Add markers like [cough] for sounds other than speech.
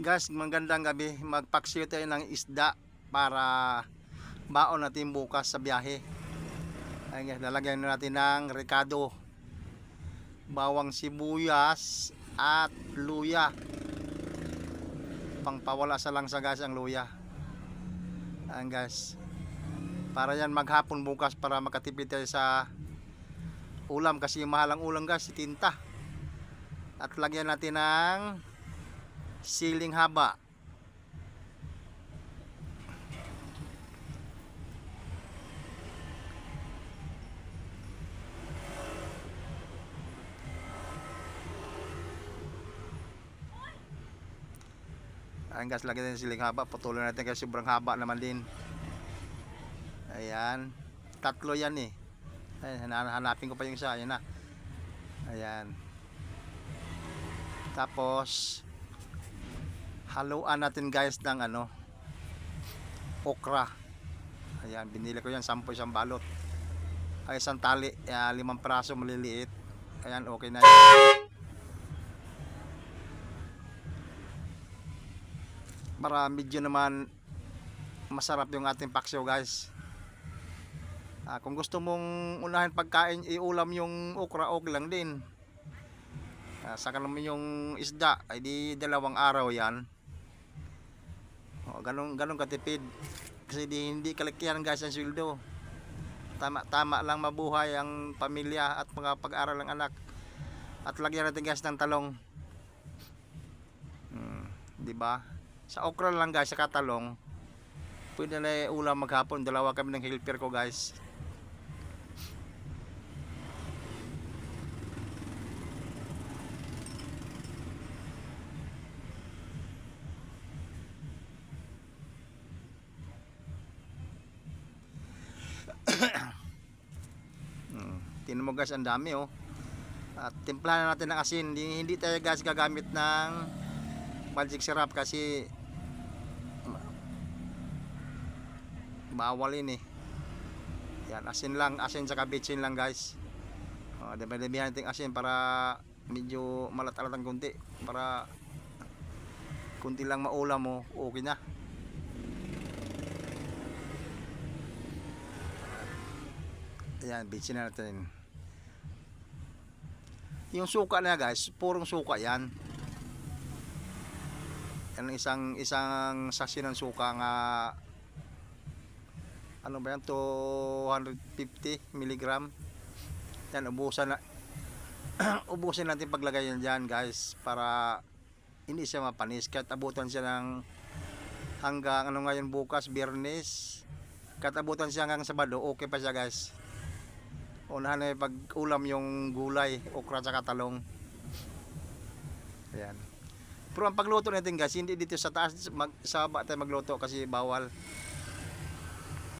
Guys, magandang gabi. Magpaksiyo tayo ng isda para baon natin bukas sa biyahe. Ayun, guys, lalagyan natin ng rekado. Bawang sibuyas at luya. Pangpawala sa langsa guys ang luya. Ayun guys. Para yan maghapon bukas para makatipid tayo sa ulam kasi yung mahalang ulam guys, si tinta. At lagyan natin ng siling haba. Ayan guys, natin ng siling haba. Patuloy natin kasi sobrang haba naman din. Ayan. Tatlo yan eh. Ayan, hana- hanapin ko pa yung isa. Ayan na. Ayan. Tapos, haluan natin guys ng ano, okra. Ayan, binili ko yan, sampo isang balot. Ay, isang tali, ah, limang praso maliliit. Ayan, okay na yan. Para medyo naman masarap yung ating paksyo guys. Ah, kung gusto mong unahin pagkain, iulam yung okra, okay lang din. Ah, saka naman yung isda, ay di dalawang araw yan. O, ganun, ganun katipid. Kasi di, hindi kalikyan guys ang sweldo. Tama, tama lang mabuhay ang pamilya at mga pag-aral ng anak. At lagyan natin guys ng talong. Hmm, di ba? Sa okra lang guys, sa katalong. Pwede na ulam maghapon. Dalawa kami ng helper ko guys. Tingnan mo guys, ang dami oh. At timplahan natin ng asin. Hindi, hindi tayo guys gagamit ng magic syrup kasi bawal yun eh. Yan, asin lang, asin sa bitsin lang guys. Oh, dami-damihan natin asin para medyo malat-alat ang kunti. Para kunti lang maulam mo, okay na. Ayan, bitsin na natin. Yung suka na guys, purong suka yan. Yan ang isang isang sachet ng suka nga ano ba yan 250 milligram. Yan ubusan na [clears throat] ubusin natin paglagay yan dyan guys para hindi siya mapanis kahit abutan siya ng hanggang ano ngayon bukas biyernes kahit abutan siya hanggang sabado okay pa siya guys unahan na pag ulam yung gulay, okra at talong. Ayan. Pero ang pagluto natin guys, hindi dito sa taas, mag, sa baba tayo magluto kasi bawal.